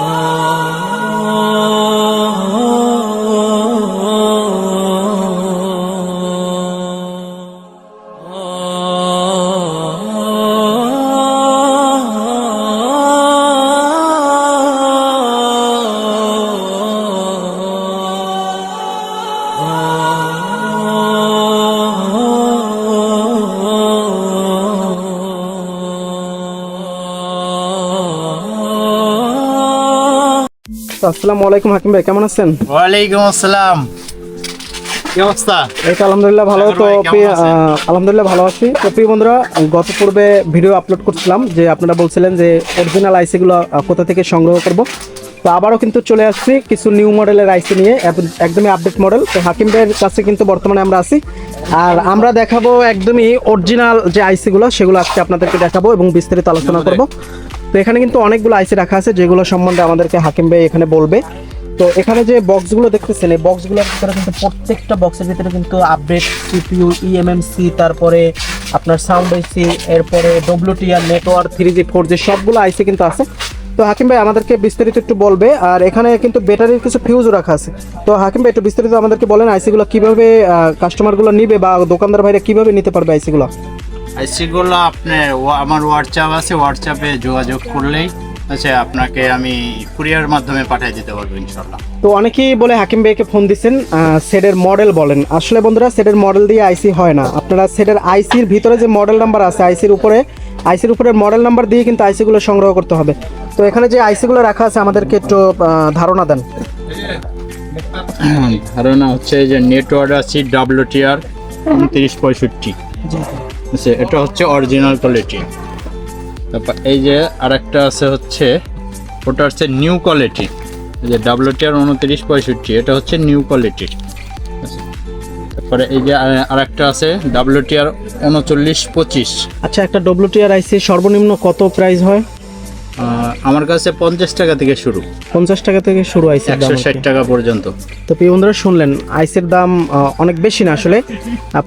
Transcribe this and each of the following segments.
Oh. আসসালামু আলাইকুম হাকিম ভাই কেমন আছেন? ওয়ালাইকুম আসসালাম। কি অবস্থা? এই আলহামদুলিল্লাহ ভালো তো আলহামদুলিল্লাহ ভালো আছি। তো প্রিয় বন্ধুরা গত পূর্বে ভিডিও আপলোড করছিলাম যে আপনারা বলছিলেন যে অরিজিনাল আইসি গুলো কোথা থেকে সংগ্রহ করব। তো আবারও কিন্তু চলে আসছি কিছু নিউ মডেলের আইসি নিয়ে একদমই আপডেট মডেল তো হাকিম ভাইয়ের কাছে কিন্তু বর্তমানে আমরা আছি। আর আমরা দেখাবো একদমই অরিজিনাল যে আইসিগুলো সেগুলো আজকে আপনাদেরকে দেখাবো এবং বিস্তারিত আলোচনা করব। তো এখানে কিন্তু অনেকগুলো আইসি রাখা আছে, যেগুলো সম্বন্ধে আমাদেরকে হাকিম ভাই এখানে বলবে। তো এখানে যে বক্সগুলো দেখতেছেন, এই বক্সগুলোর ভিতরে কিন্তু প্রত্যেকটা বক্সের ভিতরে কিন্তু আপডেট সিপিইউ ইএমএমসি তারপরে আপনার সাউন্ড আইসি এরপরে WTR network three G four G সবগুলো আইসি কিন্তু আছে। তো হাকিম ভাই আমাদেরকে বিস্তারিত একটু বলবে আর এখানে কিন্তু ব্যাটারির কিছু ফিউজও রাখা আছে। তো হাকিম ভাই একটু বিস্তারিত আমাদেরকে বলেন আইসিগুলো কীভাবে কাস্টমারগুলো নিবে বা দোকানদার ভাইরা কীভাবে নিতে পারবে আইসিগুলো আইসিগুলো আপনার ও- আমার হোয়াটসঅ্যাপ আছে হোয়াটসঅ্যাপে যোগাযোগ করলেই আচ্ছা আপনাকে আমি কুরিয়ার মাধ্যমে পাঠিয়ে দিতে পারব ইনশাল্লাহ তো অনেকেই বলে হাকিম ভাইকে ফোন দিচ্ছেন সেটের মডেল বলেন। আসলে বন্ধুরা সেটের মডেল দিয়ে আইসি হয় না। আপনারা সেটের আইসির ভিতরে যে মডেল নাম্বার আছে আইসির উপরে আইসির উপরে মডেল নাম্বার দিয়ে কিন্তু আইসিগুলো সংগ্রহ করতে হবে। তো এখানে যে আইসিগুলো রাখা আছে আমাদেরকে একটু ধারণা দেন। ধারণা হচ্ছে যে নেটওয়ার্ক আছে ডাব্লিউটিআর উনত্রিশ পঁয়ষট্টি। আচ্ছা এটা হচ্ছে অরিজিনাল কোয়ালিটি তারপর এই যে আরেকটা আছে হচ্ছে ওটা হচ্ছে নিউ কোয়ালিটি যে ডাব্লিউটিআর উনত্রিশ পঁয়ষট্টি এটা হচ্ছে নিউ কোয়ালিটি তারপরে এই যে আরেকটা আছে ডাব্লিউটিআর উনচল্লিশ পঁচিশ। আচ্ছা একটা ডব্লিউটিআর আইসি সর্বনিম্ন কত প্রাইস হয়? আমার কাছে পঞ্চাশ টাকা থেকে শুরু। পঞ্চাশ টাকা থেকে শুরু আইসির দাম একশো ষাট টাকা পর্যন্ত। তো প্রিয় বন্ধুরা শুনলেন আইসির দাম অনেক বেশি না আসলে।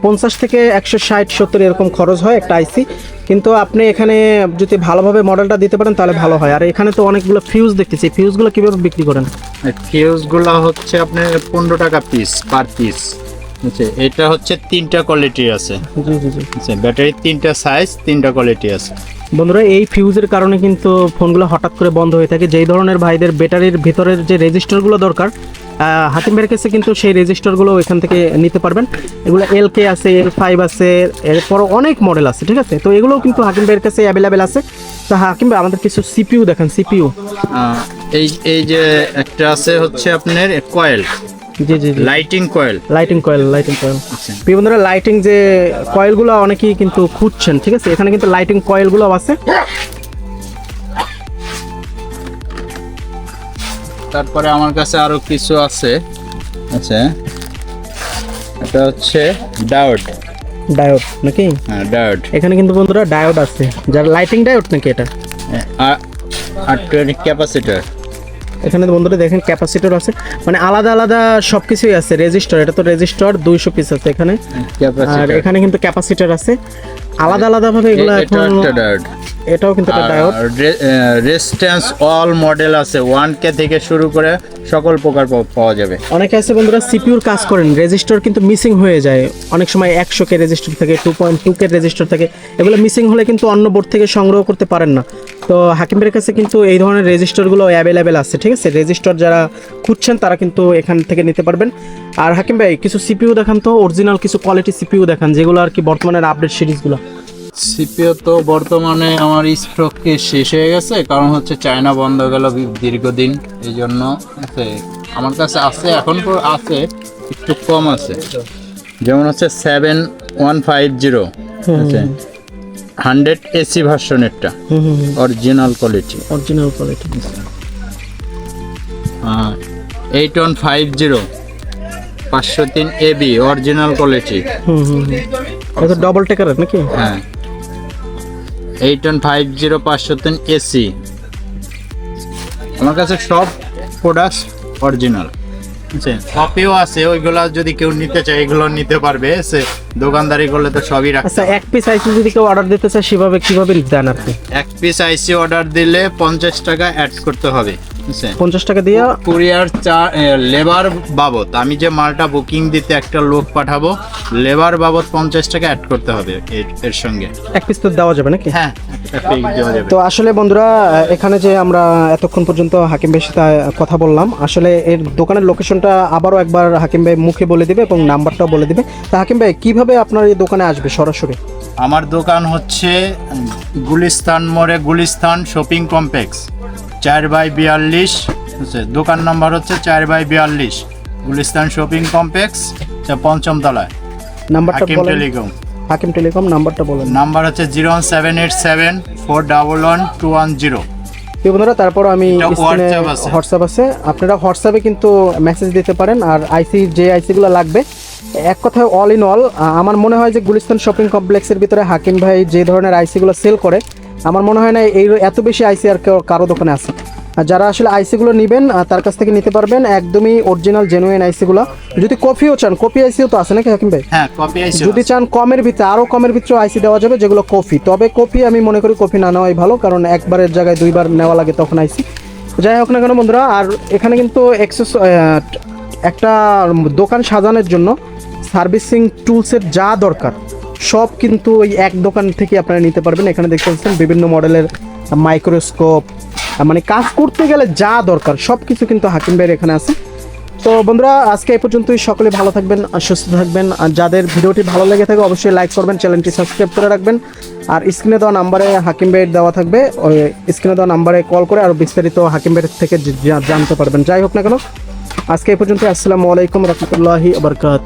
পঞ্চাশ থেকে একশো ষাট সত্তর এরকম খরচ হয় একটা আইসি। কিন্তু আপনি এখানে যদি ভালোভাবে মডেলটা দিতে পারেন তাহলে ভালো হয়। আর এখানে তো অনেকগুলো ফিউজ দেখতেছি। ফিউজগুলো কীভাবে বিক্রি করেন? ফিউজগুলো হচ্ছে আপনার পনেরো টাকা পিস পার পিস আচ্ছা এটা হচ্ছে তিনটা কোয়ালিটি আছে। জি জি জি। আচ্ছা ব্যাটারির তিনটা সাইজ তিনটা কোয়ালিটি আছে। বন্ধুরা এই ফিউজের কারণে কিন্তু ফোনগুলো হঠাৎ করে বন্ধ হয়ে থাকে। যেই ধরনের ভাইদের ব্যাটারির ভিতরের যে রেজিস্টারগুলো দরকার হাতিম ভাইয়ের কাছে কিন্তু সেই রেজিস্টারগুলো এখান থেকে নিতে পারবেন। এগুলো এল কে আছে এল ফাইভ আছে এরপর অনেক মডেল আছে ঠিক আছে? তো এগুলোও কিন্তু হাকিম ভাইয়ের কাছে অ্যাভেলেবেল আছে। তো হাকিম ভাই আমাদের কিছু সিপিইউ দেখেন সিপিইউ আহ, এই এই যে একটা আছে হচ্ছে আপনার coil G G lighting coil lighting coil lighting coil প্রিয় বন্ধুরা লাইটিং যে কয়েলগুলো অনেকেই কিন্তু খুঁজছেন ঠিক আছে? এখানে কিন্তু লাইটিং কয়েলগুলো আছে। তারপরে আমার কাছে আরও কিছু আছে। আচ্ছা। এটা হচ্ছে ডায়োড ডায়োড নাকি? হ্যাঁ ডায়োড এখানে কিন্তু বন্ধুরা ডায়োড আছে। যার লাইটিং ডায়োড নাকি এটা? আর ক্যাপাসিটার এখানে বন্ধুরা দেখেন ক্যাপাসিটর আছে। মানে আলাদা আলাদা সব কিছুই আছে। রেজিস্টার এটা তো রেজিস্টার দুইশো পিস আছে এখানে। আর এখানে কিন্তু ক্যাপাসিটার আছে। আলাদা আলাদা ভাবে এগুলো এখন এটাও কিন্তু একটা ডায়োড। রেজিস্ট্যান্স অল মডেল আছে। ওয়ান কে থেকে শুরু করে সকল প্রকার পাওয়া- যাবে। অনেকে আছে বন্ধুরা সিপিউর কাজ করেন। রেজিস্টার কিন্তু মিসিং হয়ে যায়। অনেক সময় একশো কে রেজিস্টার থাকে two point two K resistor থাকে। এগুলো মিসিং হলে কিন্তু অন্য বোর্ড থেকে সংগ্রহ করতে পারেন না। তো হাকিমের কাছে কিন্তু এই ধরনের রেজিস্টারগুলো অ্যাভেলেবেল আছে ঠিক আছে? রেজিস্টার যারা খুঁজছেন তারা কিন্তু এখান থেকে নিতে পারবেন। আর হাকিম ভাই কিছু সিপিইউ দেখান তো অরিজিনাল কিছু কোয়ালিটি সিপিইউ দেখান যেগুলো আর কি বর্তমানের আপডেট সিরিজগুলো সিপিও তো বর্তমানে আমার স্টকে শেষ হয়ে গেছে কারণ হচ্ছে চায়না বন্ধ গেল দীর্ঘদিন এই জন্য আমার কাছে আছে এখন তো আছে একটু কম আছে। যেমন হচ্ছে seven one five zero hundred AC ভার্সনেরটা hmm হুম original quality. Original quality. Eight one five zero পাঁচশো তিন AB original quality. Hmm hmm hmm. এটা ডবল টেকারের নাকি? হ্যাঁ। এইট ওয়ান ফাইভ জিরো পাঁচশো তিন এসি। আমার কাছে সব প্রোডাক্ট অরিজিনাল কপিও আছে ওইগুলা যদি কেউ নিতে চায় এগুলো নিতে পারবে সে দোকানদারি করলে তো সবই রাখতে আচ্ছা এক পিস আইসি যদি কেউ অর্ডার দিতে চায় সেভাবে কীভাবে দেন আপনি? এক পিস আইসি অর্ডার দিলে পঞ্চাশ টাকা অ্যাড করতে হবে। বুঝছেন পঞ্চাশ টাকা দিয়ে? কুরিয়ার চা লেবার বাবদ। আমি যে মালটা বুকিং দিতে একটা লোক পাঠাবো লেবার বাবদ পঞ্চাশ টাকা অ্যাড করতে হবে এর- সঙ্গে। এক পিস তো দেওয়া যাবে নাকি? হ্যাঁ তো আসলে বন্ধুরা এখানে যে আমরা এতক্ষণ পর্যন্ত হাকিম ভাইয়ের সাথে কথা বললাম আসলে এর দোকানের লোকেশনটা আবারও একবার হাকিম ভাই মুখে বলে দিবে এবং নাম্বারটাও বলে দিবে। তা হাকিম ভাই কীভাবে আপনার এই দোকানে আসবে সরাসরি? আমার দোকান হচ্ছে গুলিস্তান মোড়ে গুলিস্তান শপিং কমপ্লেক্স। চার বাই বিয়াল্লিশ আছে দোকান নাম্বার হচ্ছে চার বাই বিয়াল্লিশ গুলিস্তান শপিং কমপ্লেক্স পঞ্চম তলায়। নাম্বারটা হাকিম টেলিকম। হাকিম টেলিকম নাম্বারটা বলেন। নাম্বার হচ্ছে zero one seven eight seven four double one two one zero. বন্ধুরা তারপর আমি। হোয়াটসঅ্যাপ আছে। আপনারা হোয়াটসঅ্যাপে কিন্তু মেসেজ দিতে পারেন আর আইসি যে আইসিগুলো লাগবে। এক কথায় অল ইন অল আমার মনে হয় যে গুলিস্তান শপিং কমপ্লেক্সের ভিতরে হাকিম ভাই যে ধরনের আইসিগুলো সেল করে আমার মনে হয় না এই এত বেশি আইসি আর কেউ- কারও দোকানে আছে। আর যারা আসলে আইসিগুলো নেবেন তার কাছ থেকে নিতে পারবেন একদমই অরিজিনাল জেনুইন আইসিগুলো। যদি কপিও চান কপি আইসিও তো আছে নাকি হাকিম ভাই? হ্যাঁ কপি আইসি যদি চান কমের ভিতরে আরও কমের ভিতরে আইসি দেওয়া যাবে যেগুলো কফি। তবে কফি আমি মনে করি কফি না নেওয়াই ভালো কারণ একবারের জায়গায় দুইবার নেওয়া লাগে তখন আইসি। যাই হোক না কেন বন্ধুরা আর এখানে কিন্তু এক্সেস একটা দোকান সাজানোর জন্য সার্ভিসিং টুলসের যা দরকার। সব কিন্তু ওই এক দোকান থেকে আপনারা নিতে পারবেন। এখানে দেখতে পাচ্ছেন বিভিন্ন মডেলের মাইক্রোস্কোপ মানে কাজ করতে গেলে যা দরকার, সব কিছু কিন্তু হাকিম ভাইয়ের এখানে আছে। তো বন্ধুরা, আজকে এই পর্যন্তই। সকলে ভালো থাকবেন, সুস্থ থাকবেন। আর যাদের ভিডিওটি ভালো লেগে থাকে, অবশ্যই লাইক করবেন চ্যানেলটি সাবস্ক্রাইব করে রাখবেন। আর স্ক্রিনে দেওয়া নাম্বারে হাকিম ভাইয়ের দেওয়া থাকবে। ওই স্ক্রিনে দেওয়া নাম্বারে কল করে আর বিস্তারিত হাকিম ভাইয়ের থেকে জানতে পারবেন। যাই হোক না কেন, আজকে এই পর্যন্ত আসসালামু আলাইকুম রহমতুল্লাহি আবরকাত